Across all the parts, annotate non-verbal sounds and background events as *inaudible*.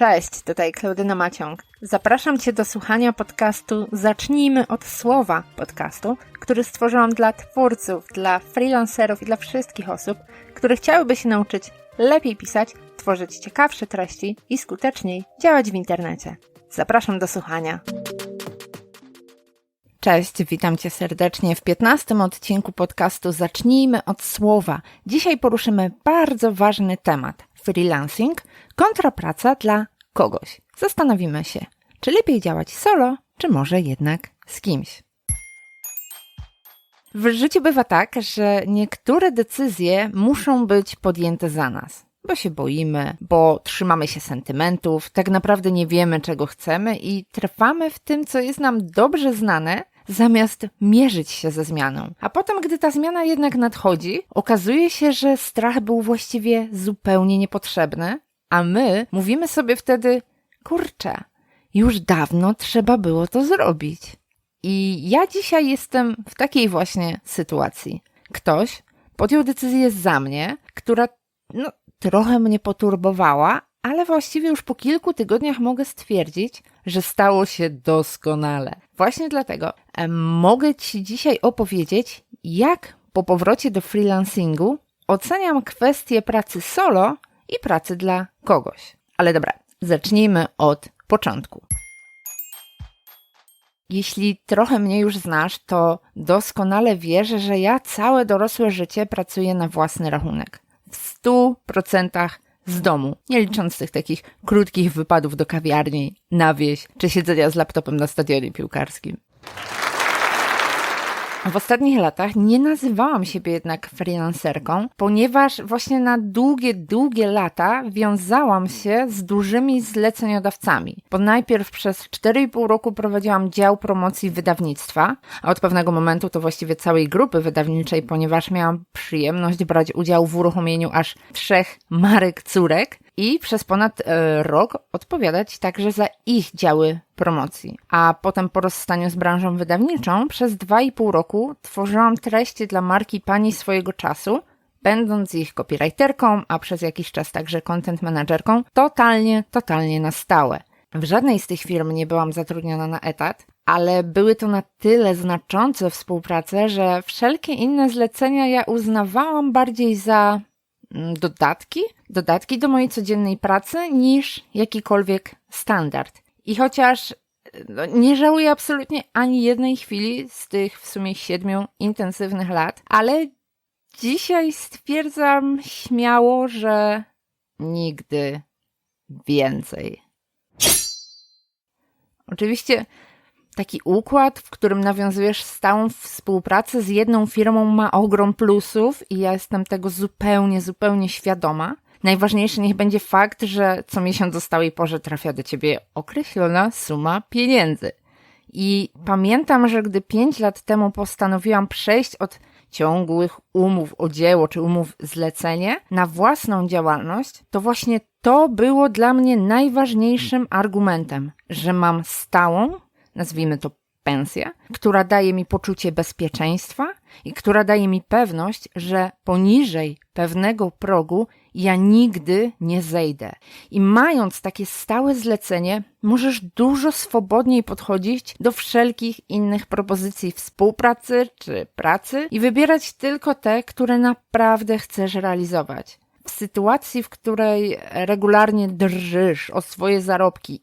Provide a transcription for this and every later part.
Cześć, tutaj Klaudyna Maciąg. Zapraszam Cię do słuchania podcastu Zacznijmy od słowa podcastu, który stworzyłam dla twórców, dla freelancerów i dla wszystkich osób, które chciałyby się nauczyć lepiej pisać, tworzyć ciekawsze treści i skuteczniej działać w internecie. Zapraszam do słuchania. Cześć, witam Cię serdecznie w 15 odcinku podcastu Zacznijmy od słowa. Dzisiaj poruszymy bardzo ważny temat freelancing kontra praca dla kogoś. Zastanowimy się, czy lepiej działać solo, czy może jednak z kimś. W życiu bywa tak, że niektóre decyzje muszą być podjęte za nas, bo się boimy, bo trzymamy się sentymentów, tak naprawdę nie wiemy, czego chcemy i trwamy w tym, co jest nam dobrze znane, zamiast mierzyć się ze zmianą. A potem, gdy ta zmiana jednak nadchodzi, okazuje się, że strach był właściwie zupełnie niepotrzebny, a my mówimy sobie wtedy, kurczę, już dawno trzeba było to zrobić. I ja dzisiaj jestem w takiej właśnie sytuacji. Ktoś podjął decyzję za mnie, która no, trochę mnie poturbowała, ale właściwie już po kilku tygodniach mogę stwierdzić, że stało się doskonale. Właśnie dlatego mogę Ci dzisiaj opowiedzieć, jak po powrocie do freelancingu oceniam kwestię pracy solo i pracy dla kogoś. Ale dobra, zacznijmy od początku. Jeśli trochę mnie już znasz, to doskonale wiesz, że ja całe dorosłe życie pracuję na własny rachunek. W 100% z domu, nie licząc tych takich krótkich wypadów do kawiarni, na wieś, czy siedzenia z laptopem na stadionie piłkarskim. W ostatnich latach nie nazywałam siebie jednak freelancerką, ponieważ właśnie na długie, długie lata wiązałam się z dużymi zleceniodawcami. Bo najpierw przez 4,5 roku prowadziłam dział promocji wydawnictwa, a od pewnego momentu to właściwie całej grupy wydawniczej, ponieważ miałam przyjemność brać udział w uruchomieniu aż trzech marek córek i przez ponad e, rok odpowiadać także za ich działy promocji. A potem po rozstaniu z branżą wydawniczą przez dwa i pół roku tworzyłam treści dla marki pani swojego czasu, będąc ich copywriterką, a przez jakiś czas także content managerką, totalnie, totalnie na stałe. W żadnej z tych firm nie byłam zatrudniona na etat, ale były to na tyle znaczące współprace, że wszelkie inne zlecenia ja uznawałam bardziej za mm, dodatki, dodatki do mojej codziennej pracy niż jakikolwiek standard. I chociaż no, nie żałuję absolutnie ani jednej chwili z tych w sumie siedmiu intensywnych lat, ale dzisiaj stwierdzam śmiało, że nigdy więcej. Oczywiście taki układ, w którym nawiązujesz stałą współpracę z jedną firmą ma ogrom plusów i ja jestem tego zupełnie, zupełnie świadoma. Najważniejszy niech będzie fakt, że co miesiąc o stałej porze trafia do ciebie określona suma pieniędzy. I pamiętam, że gdy pięć lat temu postanowiłam przejść od ciągłych umów o dzieło czy umów zlecenie na własną działalność, to właśnie to było dla mnie najważniejszym argumentem, że mam stałą, nazwijmy to pensję, która daje mi poczucie bezpieczeństwa i która daje mi pewność, że poniżej pewnego progu ja nigdy nie zejdę. I mając takie stałe zlecenie, możesz dużo swobodniej podchodzić do wszelkich innych propozycji współpracy czy pracy i wybierać tylko te, które naprawdę chcesz realizować. W sytuacji, w której regularnie drżysz o swoje zarobki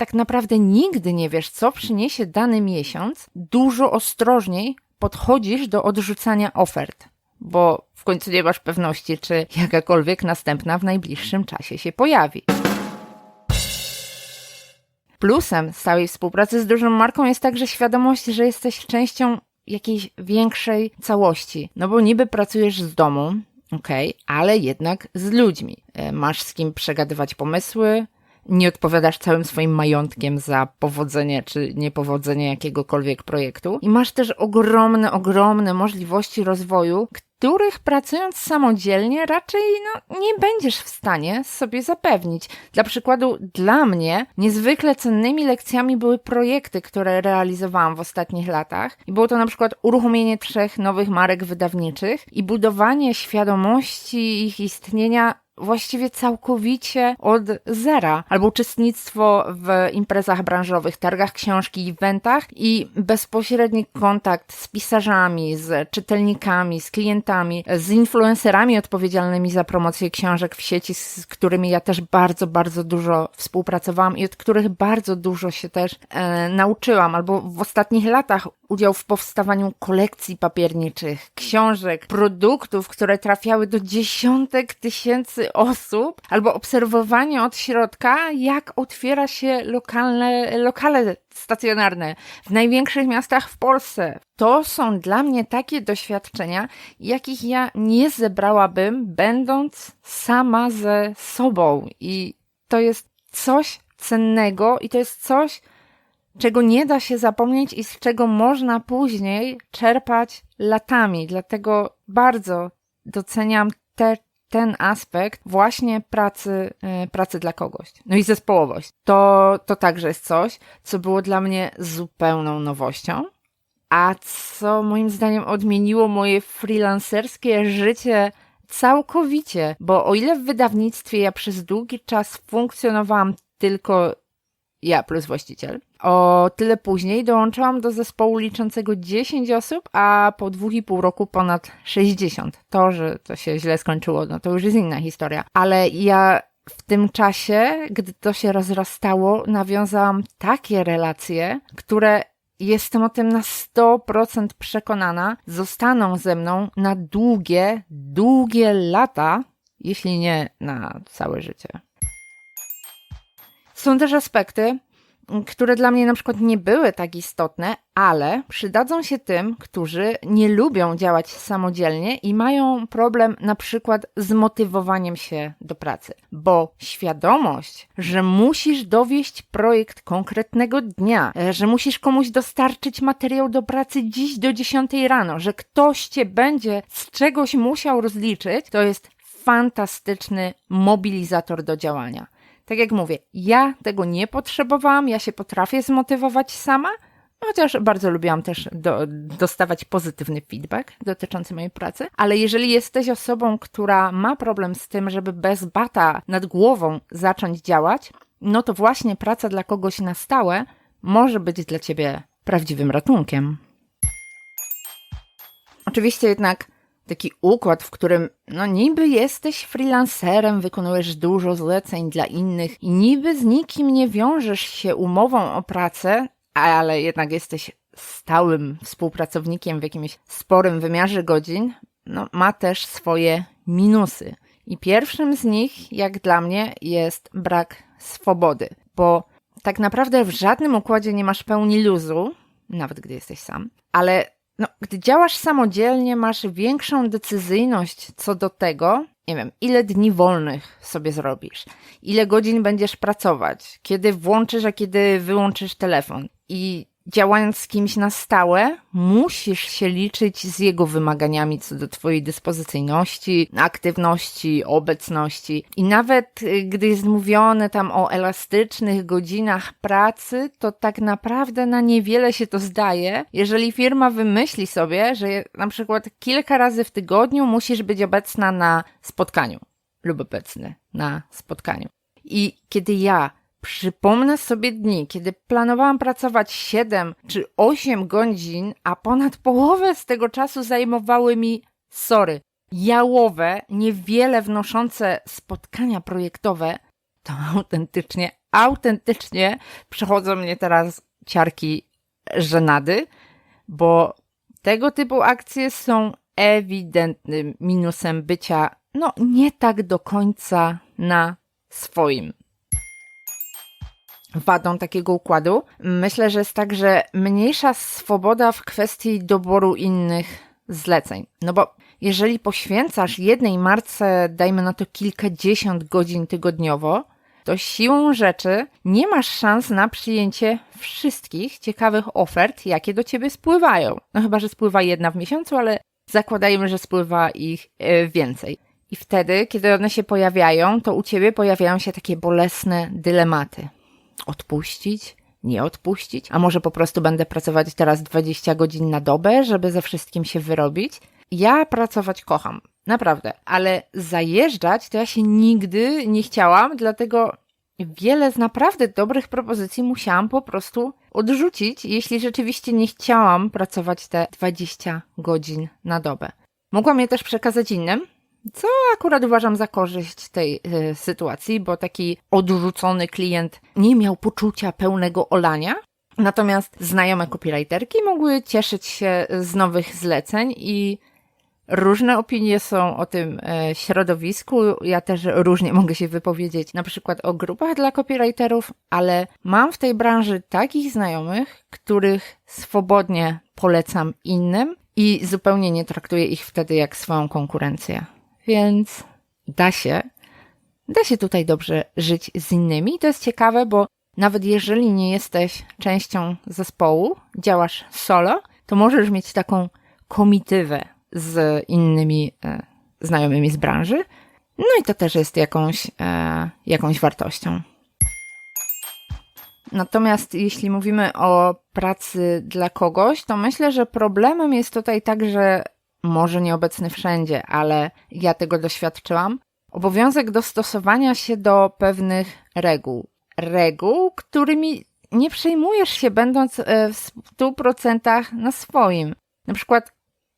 tak naprawdę nigdy nie wiesz, co przyniesie dany miesiąc, dużo ostrożniej podchodzisz do odrzucania ofert, bo w końcu nie masz pewności, czy jakakolwiek następna w najbliższym czasie się pojawi. Plusem stałej współpracy z dużą marką jest także świadomość, że jesteś częścią jakiejś większej całości. No bo niby pracujesz z domu, okej, okay, ale jednak z ludźmi. E, masz z kim przegadywać pomysły, nie odpowiadasz całym swoim majątkiem za powodzenie czy niepowodzenie jakiegokolwiek projektu i masz też ogromne, ogromne możliwości rozwoju, których pracując samodzielnie raczej no, nie będziesz w stanie sobie zapewnić. Dla przykładu, dla mnie niezwykle cennymi lekcjami były projekty, które realizowałam w ostatnich latach. I było to na przykład uruchomienie trzech nowych marek wydawniczych i budowanie świadomości ich istnienia właściwie całkowicie od zera, albo uczestnictwo w imprezach branżowych, targach książki, eventach i bezpośredni kontakt z pisarzami, z czytelnikami, z klientami, z influencerami odpowiedzialnymi za promocję książek w sieci, z którymi ja też bardzo, bardzo dużo współpracowałam i od których bardzo dużo się też e, nauczyłam, albo w ostatnich latach udział w powstawaniu kolekcji papierniczych, książek, produktów, które trafiały do dziesiątek tysięcy osób, albo obserwowanie od środka, jak otwiera się lokalne, lokale stacjonarne w największych miastach w Polsce. To są dla mnie takie doświadczenia, jakich ja nie zebrałabym, będąc sama ze sobą. I to jest coś cennego i to jest coś, czego nie da się zapomnieć i z czego można później czerpać latami. Dlatego bardzo doceniam te, ten aspekt właśnie pracy, yy, pracy dla kogoś. No i zespołowość. To, to także jest coś, co było dla mnie zupełną nowością, a co moim zdaniem odmieniło moje freelancerskie życie całkowicie, bo o ile w wydawnictwie ja przez długi czas funkcjonowałam tylko ja plus właściciel. O tyle później dołączyłam do zespołu liczącego 10 osób, a po dwóch i pół roku ponad 60. To, że to się źle skończyło, no to już jest inna historia. Ale ja w tym czasie, gdy to się rozrastało, nawiązałam takie relacje, które jestem o tym na 100% przekonana, zostaną ze mną na długie, długie lata, jeśli nie na całe życie. Są też aspekty, które dla mnie na przykład nie były tak istotne, ale przydadzą się tym, którzy nie lubią działać samodzielnie i mają problem na przykład z motywowaniem się do pracy. Bo świadomość, że musisz dowieść projekt konkretnego dnia, że musisz komuś dostarczyć materiał do pracy dziś do 10 rano, że ktoś cię będzie z czegoś musiał rozliczyć, to jest fantastyczny mobilizator do działania. Tak jak mówię, ja tego nie potrzebowałam, ja się potrafię zmotywować sama, chociaż bardzo lubiłam też do, dostawać pozytywny feedback dotyczący mojej pracy. Ale jeżeli jesteś osobą, która ma problem z tym, żeby bez bata nad głową zacząć działać, no to właśnie praca dla kogoś na stałe może być dla ciebie prawdziwym ratunkiem. Oczywiście jednak taki układ, w którym no niby jesteś freelancerem, wykonujesz dużo zleceń dla innych i niby z nikim nie wiążesz się umową o pracę, ale jednak jesteś stałym współpracownikiem w jakimś sporym wymiarze godzin, no ma też swoje minusy. I pierwszym z nich, jak dla mnie, jest brak swobody, bo tak naprawdę w żadnym układzie nie masz pełni luzu, nawet gdy jesteś sam, ale no, gdy działasz samodzielnie, masz większą decyzyjność co do tego, nie wiem, ile dni wolnych sobie zrobisz, ile godzin będziesz pracować, kiedy włączysz, a kiedy wyłączysz telefon. I działając z kimś na stałe, musisz się liczyć z jego wymaganiami co do Twojej dyspozycyjności, aktywności, obecności. I nawet y, gdy jest mówione tam o elastycznych godzinach pracy, to tak naprawdę na niewiele się to zdaje, jeżeli firma wymyśli sobie, że na przykład kilka razy w tygodniu musisz być obecna na spotkaniu lub obecny na spotkaniu. I kiedy ja Przypomnę sobie dni, kiedy planowałam pracować 7 czy 8 godzin, a ponad połowę z tego czasu zajmowały mi, sorry, jałowe, niewiele wnoszące spotkania projektowe, to autentycznie, autentycznie przechodzą mnie teraz ciarki żenady, bo tego typu akcje są ewidentnym minusem bycia, no nie tak do końca na swoim wadą takiego układu. Myślę, że jest także mniejsza swoboda w kwestii doboru innych zleceń. No bo jeżeli poświęcasz jednej marce, dajmy na to kilkadziesiąt godzin tygodniowo, to siłą rzeczy nie masz szans na przyjęcie wszystkich ciekawych ofert, jakie do ciebie spływają. No chyba, że spływa jedna w miesiącu, ale zakładajmy, że spływa ich e, więcej. I wtedy, kiedy one się pojawiają, to u ciebie pojawiają się takie bolesne dylematy odpuścić, nie odpuścić, a może po prostu będę pracować teraz 20 godzin na dobę, żeby ze wszystkim się wyrobić. ja pracować kocham. Naprawdę, ale zajeżdżać to ja się nigdy nie chciałam, dlatego wiele z naprawdę dobrych propozycji musiałam po prostu odrzucić, jeśli rzeczywiście nie chciałam pracować te 20 godzin na dobę. Mogłam je też przekazać innym, co akurat uważam za korzyść tej y, sytuacji, bo taki odrzucony klient nie miał poczucia pełnego olania. Natomiast znajome copywriterki mogły cieszyć się z nowych zleceń i Różne opinie są o tym e, środowisku. Ja też różnie mogę się wypowiedzieć, na przykład o grupach dla copywriterów, ale mam w tej branży takich znajomych, których swobodnie polecam innym i zupełnie nie traktuję ich wtedy jak swoją konkurencję. Więc da się, da się tutaj dobrze żyć z innymi. To jest ciekawe, bo nawet jeżeli nie jesteś częścią zespołu, działasz solo, to możesz mieć taką komitywę z innymi e, znajomymi z branży. No i to też jest jakąś, e, jakąś wartością. Natomiast jeśli mówimy o pracy dla kogoś, to myślę, że problemem jest tutaj także, może nieobecny wszędzie, ale ja tego doświadczyłam, obowiązek dostosowania się do pewnych reguł. Reguł, którymi nie przejmujesz się, będąc e, w 100% na swoim. Na przykład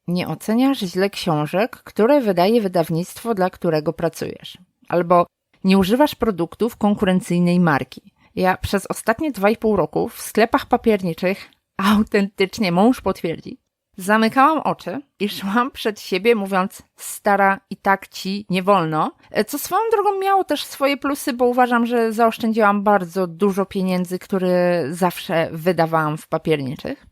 nie oceniasz źle książek, które wydaje wydawnictwo, dla którego pracujesz. Albo nie używasz produktów konkurencyjnej marki. Ja przez ostatnie 2,5 roku w sklepach papierniczych autentycznie mąż potwierdzi. Zamykałam oczy i szłam przed siebie mówiąc stara i tak ci nie wolno, co swoją drogą miało też swoje plusy, bo uważam, że zaoszczędziłam bardzo dużo pieniędzy, które zawsze wydawałam w papierniczych.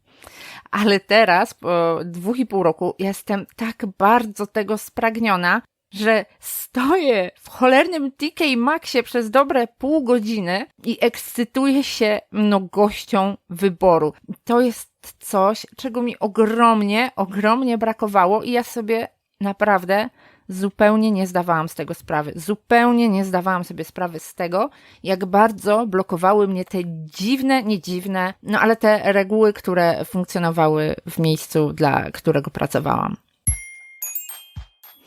Ale teraz, po dwóch i pół roku, jestem tak bardzo tego spragniona, że stoję w cholernym TK Maxie przez dobre pół godziny i ekscytuję się mnogością wyboru. To jest coś, czego mi ogromnie, ogromnie brakowało i ja sobie naprawdę zupełnie nie zdawałam z tego sprawy. Zupełnie nie zdawałam sobie sprawy z tego, jak bardzo blokowały mnie te dziwne, nie dziwne, no ale te reguły, które funkcjonowały w miejscu, dla którego pracowałam.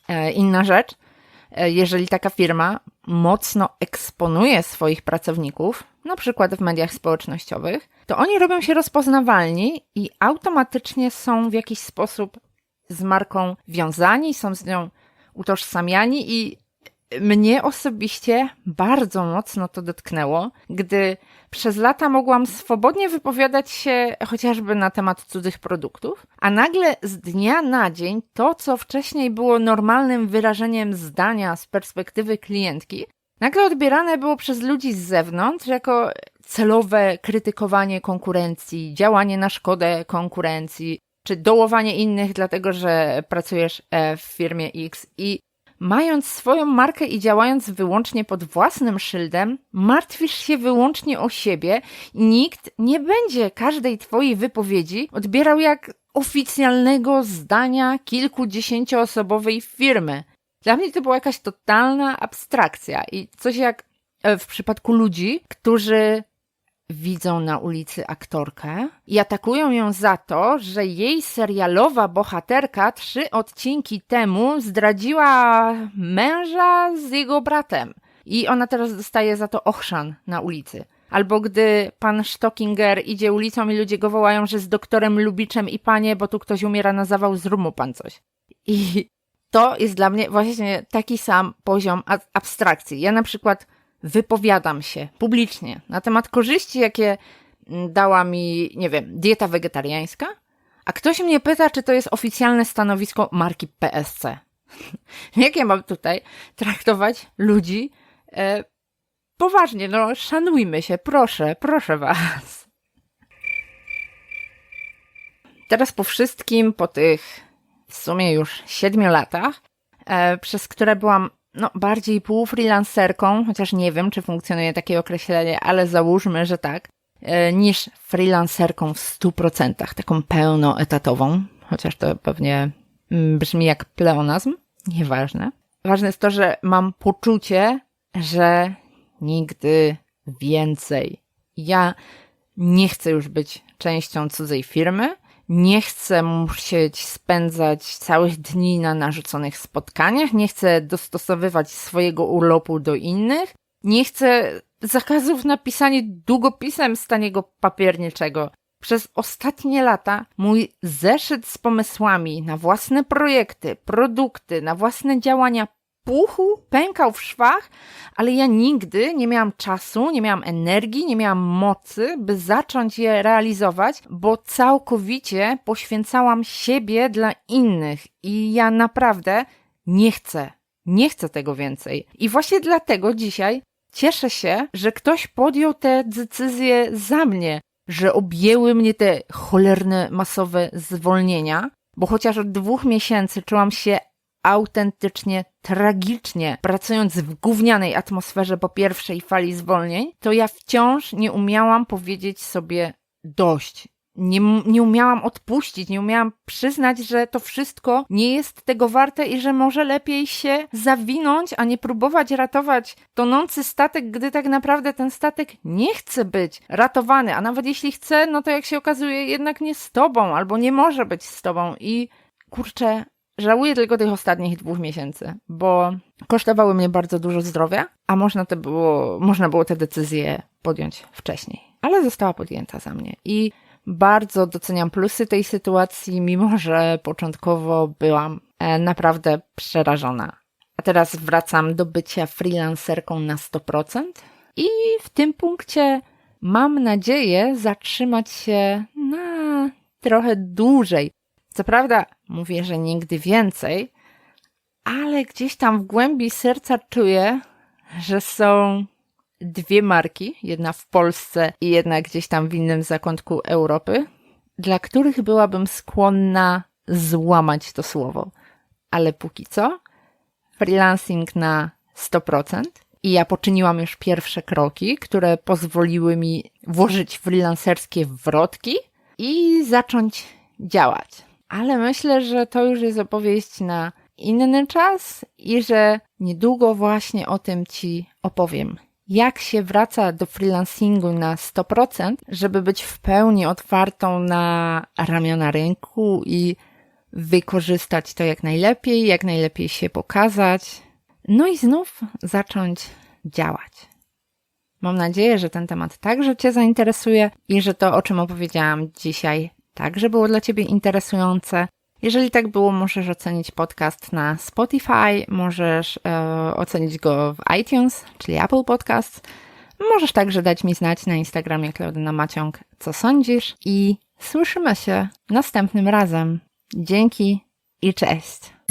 E, inna rzecz, e, jeżeli taka firma mocno eksponuje swoich pracowników, na przykład w mediach społecznościowych, to oni robią się rozpoznawalni i automatycznie są w jakiś sposób z marką wiązani, są z nią utożsamiani i mnie osobiście bardzo mocno to dotknęło, gdy przez lata mogłam swobodnie wypowiadać się chociażby na temat cudzych produktów, a nagle z dnia na dzień to, co wcześniej było normalnym wyrażeniem zdania z perspektywy klientki, nagle odbierane było przez ludzi z zewnątrz jako celowe krytykowanie konkurencji, działanie na szkodę konkurencji, czy dołowanie innych, dlatego że pracujesz e, w firmie X i mając swoją markę i działając wyłącznie pod własnym szyldem, martwisz się wyłącznie o siebie i nikt nie będzie każdej twojej wypowiedzi odbierał jak oficjalnego zdania kilkudziesięcioosobowej firmy. Dla mnie to była jakaś totalna abstrakcja i coś jak e, w przypadku ludzi, którzy widzą na ulicy aktorkę i atakują ją za to, że jej serialowa bohaterka trzy odcinki temu zdradziła męża z jego bratem. I ona teraz dostaje za to ochrzan na ulicy. Albo gdy pan Stockinger idzie ulicą i ludzie go wołają, że z doktorem Lubiczem i panie, bo tu ktoś umiera na zawał, zrób mu pan coś. I to jest dla mnie właśnie taki sam poziom abstrakcji. Ja na przykład wypowiadam się publicznie na temat korzyści, jakie dała mi, nie wiem, dieta wegetariańska, a ktoś mnie pyta, czy to jest oficjalne stanowisko marki PSC. *laughs* Jak ja mam tutaj traktować ludzi e, poważnie? No, szanujmy się, proszę, proszę was. Teraz po wszystkim, po tych w sumie już siedmiu latach, e, przez które byłam no, bardziej półfreelancerką, chociaż nie wiem, czy funkcjonuje takie określenie, ale załóżmy, że tak, e, niż freelancerką w 100%, taką pełnoetatową, chociaż to pewnie mm, brzmi jak pleonazm, nieważne. Ważne jest to, że mam poczucie, że nigdy więcej. Ja nie chcę już być częścią cudzej firmy, nie chcę musieć spędzać całych dni na narzuconych spotkaniach, nie chcę dostosowywać swojego urlopu do innych, nie chcę zakazów na pisanie długopisem z taniego papierniczego. Przez ostatnie lata mój zeszyt z pomysłami na własne projekty, produkty, na własne działania puchł, pękał w szwach, ale ja nigdy nie miałam czasu, nie miałam energii, nie miałam mocy, by zacząć je realizować, bo całkowicie poświęcałam siebie dla innych i ja naprawdę nie chcę, nie chcę tego więcej. I właśnie dlatego dzisiaj cieszę się, że ktoś podjął te decyzje za mnie, że objęły mnie te cholerne masowe zwolnienia, bo chociaż od dwóch miesięcy czułam się autentycznie tragicznie, pracując w gównianej atmosferze po pierwszej fali zwolnień, to ja wciąż nie umiałam powiedzieć sobie dość. Nie, nie umiałam odpuścić, nie umiałam przyznać, że to wszystko nie jest tego warte i że może lepiej się zawinąć, a nie próbować ratować tonący statek, gdy tak naprawdę ten statek nie chce być ratowany, a nawet jeśli chce, no to jak się okazuje, jednak nie z tobą, albo nie może być z tobą i kurczę, Żałuję tylko tych ostatnich dwóch miesięcy, bo kosztowały mnie bardzo dużo zdrowia, a można, to było, można było te decyzje podjąć wcześniej. Ale została podjęta za mnie i bardzo doceniam plusy tej sytuacji, mimo że początkowo byłam e, naprawdę przerażona. A teraz wracam do bycia freelancerką na 100% i w tym punkcie mam nadzieję zatrzymać się na trochę dłużej. Co prawda, mówię, że nigdy więcej, ale gdzieś tam w głębi serca czuję, że są dwie marki, jedna w Polsce i jedna gdzieś tam w innym zakątku Europy, dla których byłabym skłonna złamać to słowo. Ale póki co, freelancing na 100%. I ja poczyniłam już pierwsze kroki, które pozwoliły mi włożyć freelancerskie wrotki i zacząć działać ale myślę, że to już jest opowieść na inny czas i że niedługo właśnie o tym Ci opowiem. Jak się wraca do freelancingu na 100%, żeby być w pełni otwartą na ramiona rynku i wykorzystać to jak najlepiej, jak najlepiej się pokazać, no i znów zacząć działać. Mam nadzieję, że ten temat także Cię zainteresuje i że to, o czym opowiedziałam dzisiaj, także było dla Ciebie interesujące. Jeżeli tak było, możesz ocenić podcast na Spotify, możesz e, ocenić go w iTunes, czyli Apple Podcast. Możesz także dać mi znać na Instagramie Klaudyna Maciąg, co sądzisz i słyszymy się następnym razem. Dzięki i cześć!